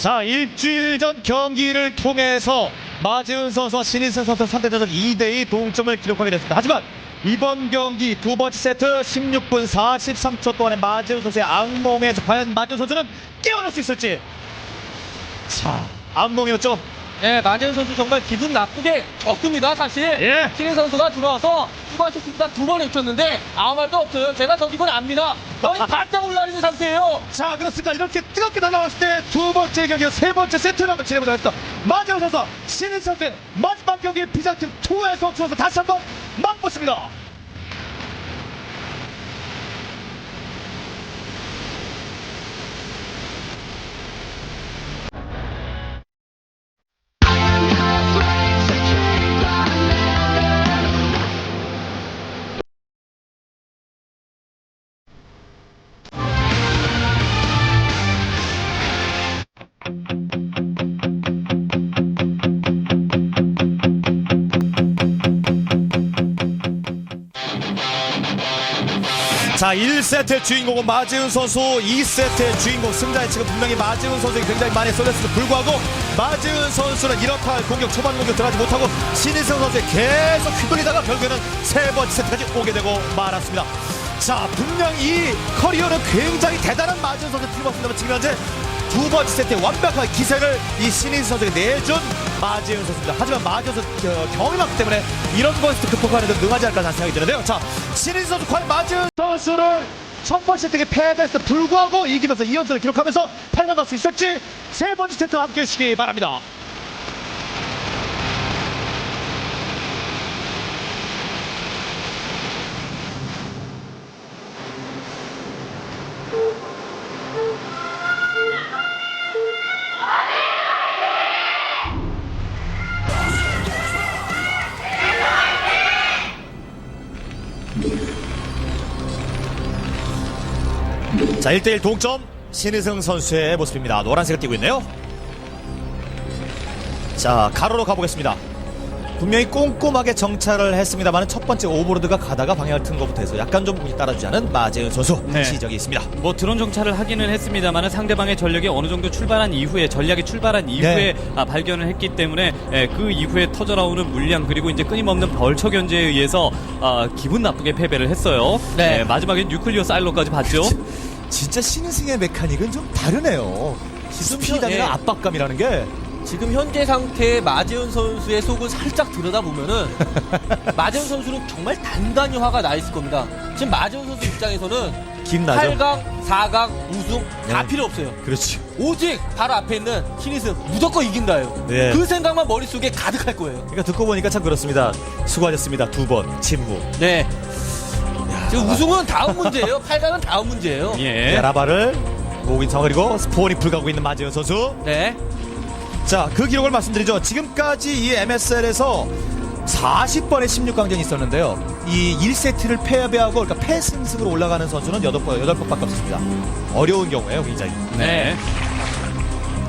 자 일주일 전 경기를 통해서 마지훈 선수와 신인선 선수 상대전적 2대2 동점을 기록하게 됐습니다. 하지만 이번 경기 두 번째 세트 16분 43초 동안의 마지훈 선수의 악몽에서 과연 마지훈 선수는 깨어날 수 있을지 자 악몽이었죠. 예, 마재현 선수 정말 기분 나쁘게 졌습니다, 사실. 예. 신인 선수가 들어와서 추가 실수단 두번 했었는데 아무 말도 없어요. 제가 저 기분 압니다. 거의 바짝 올라있는 상태예요. 자 그렇습니다. 이렇게 뜨겁게 날아왔을 때 두 번째 경기 세 번째 세트를 한번 진행해보자 했다. 마지훈 선수 신인 선수의 마지막 경기 비상팀 2에서 주어서 다시 한번 맛보습니다. 자, 1세트의 주인공은 마지훈 선수, 2세트의 주인공 승자의 측은 분명히 마지훈 선수에게 굉장히 많이 쏠렸음에도 불구하고 마지훈 선수는 이렇게 할 공격, 초반 공격 들어가지 못하고 신인성 선수에 계속 휘둘리다가 결국에는 세 번째 세트까지 오게 되고 말았습니다. 자, 분명히 이 커리어는 굉장히 대단한 마지훈 선수 팀이었습니다만 지금 현재 두 번째 세트에 완벽하게 기세를 이 신인 선수에게 내준 마지훈 선수입니다. 하지만 마지훈 선수 어, 경험이 많기 때문에 이런 것을 극복하는 데 능하지 않을까 생각이 드는데요. 자, 신인 선수 과연 마지훈 선수를 첫 번째 세트에 패배했을 때 불구하고 이기면서 2연승을 기록하면서 8강 갈수 있을지 세 번째 세트 함께 해 주시기 바랍니다. 자, 1대1 동점 신희승 선수의 모습입니다. 노란색을 띄고 있네요. 자, 가로로 가보겠습니다. 분명히 꼼꼼하게 정찰을 했습니다만 첫 번째 오버로드가 가다가 방향을 튼 것부터 해서 약간 좀 따라주지 않은 마재은 선수 네. 시적이 있습니다. 뭐 드론 정찰을 하기는 했습니다만 상대방의 전력이 어느 정도 출발한 이후에 전략이 출발한 이후에 아, 발견을 했기 때문에 예, 그 이후에 터져 나오는 물량 그리고 이제 끊임없는 벌처 견제에 의해서 아, 기분 나쁘게 패배를 했어요. 네. 예, 마지막엔 뉴클리어 사일로까지 봤죠. 진짜 신희승의 메카닉은 좀 다르네요. 스피드감이나 예. 압박감이라는 게 지금 현재 상태의 마재현 선수의 속을 살짝 들여다보면은 마재현 선수는 정말 단단히 화가 나 있을 겁니다. 지금 마재현 선수 입장에서는 김나죠. 8강, 4강, 우승 다 네. 필요 없어요. 그렇지. 오직 바로 앞에 있는 신이승 무조건 이긴다요. 네. 그 생각만 머릿속에 가득할 거예요. 그러니까 듣고 보니까 참 그렇습니다. 수고하셨습니다. 두 번 침묵. 네. 지금 우승은 다음 문제예요. 8강은 다음 문제예요. 예. 야라바를 모긴 상황 그리고 스포니 불가고 있는 마재현 선수. 네. 자, 그 기록을 말씀드리죠. 지금까지 이 MSL에서 40번의 16강전이 있었는데요. 이 1세트를 패배하고 그러니까 패승승으로 올라가는 선수는 8번, 8번밖에 없습니다. 어려운 경우에요, 굉장히. 네.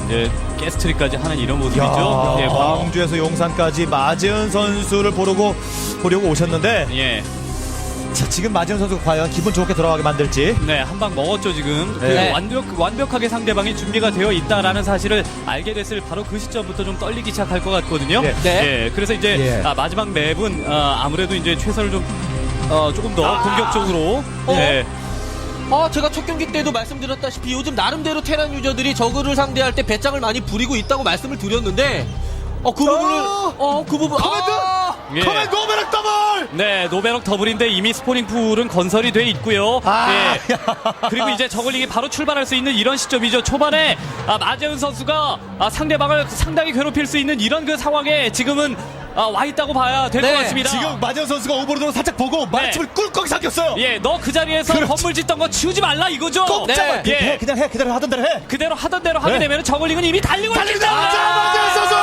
이제 게스트리까지 하는 이런 모습이죠. 야, 예, 뭐, 광주에서 용산까지 마재은 선수를 보려고 보려고 오셨는데 예. 자, 지금 마재은 선수가 과연 기분 좋게 돌아가게 만들지 네, 한 방 먹었죠, 지금. 그 네. 완벽, 완벽하게 상대방이 준비가 되어 있다라는 사실을 알게 됐을 바로 그 시점부터 좀 떨리기 시작할 것 같거든요. 네. 네. 예, 그래서 이제 예. 아, 마지막 맵은 아, 아무래도 이제 최선을 좀 어, 조금 더 공격적으로 어? 예, 아, 제가 첫 경기 때도 말씀드렸다시피 요즘 나름대로 테란 유저들이 저그를 상대할 때 배짱을 많이 부리고 있다고 말씀을 드렸는데 어, 그 부분을 어, 그 부분 커맨드! 아! 예. 커맨드 오베락 더블! 네, 노베럭 더블인데 이미 스포닝 풀은 건설이 돼 있고요. 아, 예. 그리고 이제 저글링이 바로 출발할 수 있는 이런 시점이죠. 초반에 아, 마재훈 선수가 아, 상대방을 상당히 괴롭힐 수 있는 이런 그 상황에 지금은 아, 와 있다고 봐야 될 것 네, 같습니다. 지금 마재은 선수가 오버로드로 살짝 보고 마침을 꿀꺽이 삼켰어요. 예, 너 그 자리에서 그렇죠. 건물 짓던 거 치우지 말라 이거죠. 꼼짝마 예. 해, 그냥 해, 그대로 하던 대로 해. 그대로 하던 대로 하게 네. 되면 저글링은 이미 달리고 있기. 때문에 자, 마재은 선수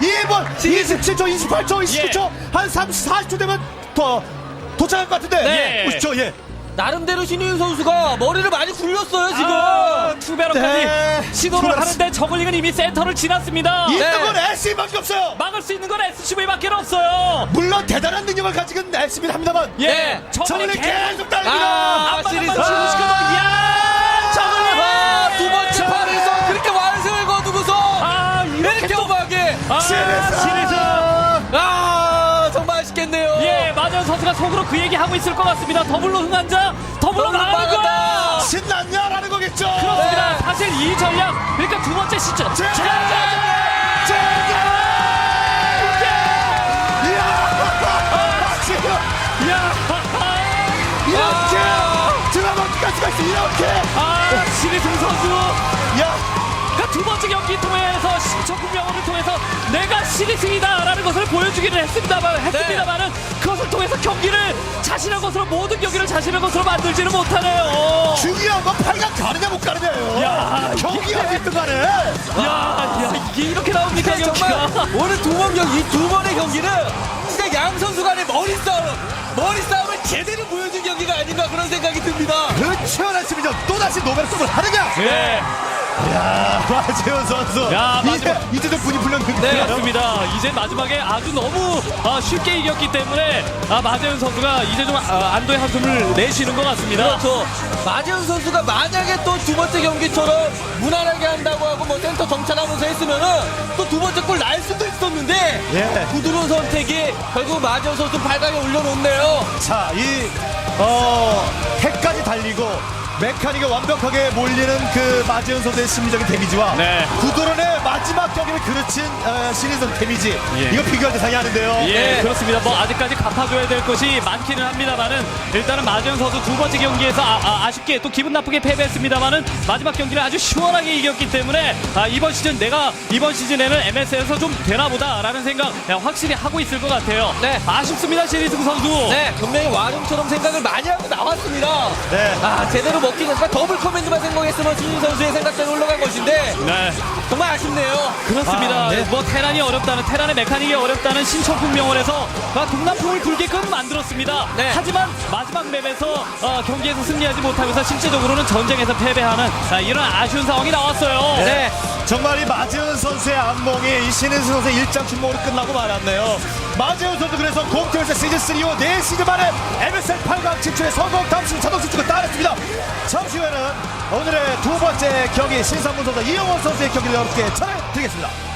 2번 27초, 28초, 29초 한 30, 40초 되면 더 도착할 것 같은데. 네. 보시죠, 예. 나름대로 신인 선수가 머리를 많이 굴렸어요, 지금. 아, 투베럭까지 네. 시도를 투베럭. 하는데 저글링은 이미 센터를 지났습니다. 있는 네. 건 SC밖에 없어요. 막을 수 있는 건 SCV밖에 없어요. 물론 대단한 능력을 가지고 있는 SC는 합니다만 예, 네. 저글링 저는 계속 계속 달립니다. 아, 시리즈. 치고 싶거든. 야, 저글링 아, 두 번째 판에서 그렇게 완승을 거두고서 아, 신혜승! 아 속으로 그 얘기 하고 있을 것 같습니다. 더블로 흥한자, 더블로 나가는 거야. 신났냐라는 거겠죠. 그렇습니다. 네. 사실 이 전략, 그러니까 두 번째 시점. 제- 자, 이야, 지금 야, 이렇게 드라마까지 갈수 이렇게. 아, 신희승 선수. 야, 그러니까 두 번째 경기 통해서 신청국 명언을 통해서 내가 신희승이다라는 것을 보여주기를 했습니다만 했습니다만은 그것을 통해서 경기를 자신의 것으로 모든 경기를 자신의 것으로 만들지는 못하네요. 중요한 건 8강 가느냐 못 가느냐예요. 야, 경기 어쨌든 간에. 야, 야, 이게 이렇게 나옵니까 근데 정말 경기가? 오늘 두 번 경기 이 두 번의 경기는 진짜 양 선수 간의 머리 싸움 머리 싸움을 제대로 보여준 경기가 아닌가 그런 생각이 듭니다. 그 치열한 심리전 또다시 노벨송을 하느냐? 네. 야, 마재현 선수. 야, 이제, 마지막- 이제 좀 분이 풀렸는데. 네, 맞습니다. 이제 마지막에 아주 너무 아, 쉽게 이겼기 때문에 아, 마재현 선수가 이제 좀 아, 안도의 한숨을 내쉬는 것 같습니다. 그렇죠. 마재훈 선수가 만약에 또 두 번째 경기처럼 무난하게 한다고 하고 뭐 센터 정찰하면서 했으면은 또 두 번째 골 날 수도 있었는데 예. 부드 러운 선택이 결국 마재훈 선수 8강에 올려놓네요. 자, 이, 어, 해까지 달리고, 메카닉에 완벽하게 몰리는 그 마재현 선수의 심리적인 데미지와 네. 구도론의 마지막 경기를 그르친 어, 신인선 데미지 예. 이거 비교할 대상이 아닌데요. 예, 네. 그렇습니다. 뭐 아직까지 갚아줘야 될 것이 많기는 합니다만은 일단은 마재현 선수 두 번째 경기에서 아, 쉽게또 기분 나쁘게 패배했습니다만은 마지막 경기를 아주 시원하게 이겼기 때문에 아, 이번 시즌 내가 이번 시즌에는 MS에서 좀 되나보다라는 생각 야, 확실히 하고 있을 것 같아요. 네. 아쉽습니다, 신희승 선수. 네, 분명히 와룡처럼 생각을 많이 하고 나왔습니다. 네. 아, 제대로 먹긴 했지만 더블 커맨드만 생각했으면 신인 선수의 생각대로 올라간 것인데 네. 정말 아쉽네요. 그렇습니다. 아, 네. 뭐 테란이 어렵다는 테란의 메카닉이 어렵다는 신청풍 명언에서 아, 동남풍을 불게끔 만들었습니다. 네. 하지만 마지막 맵에서 어, 경기에서 승리하지 못하면서 실제적으로는 전쟁에서 패배하는 아, 이런 아쉬운 상황이 나왔어요. 네. 정말 이 마재현 선수의 악몽이 이 신인선 선수의 일장 춘몽으로 끝나고 말았네요. 마재현 선수 그래서 공태에서 시즌 3 이후 4시즌 만에 MSL 8강 진출에 성공 시즌 자동 진출을 따냈습니다. 잠시 후에는 오늘의 두 번째 경기 신상문 선수 이영원 선수의 경기를 여러분께 전해드리겠습니다.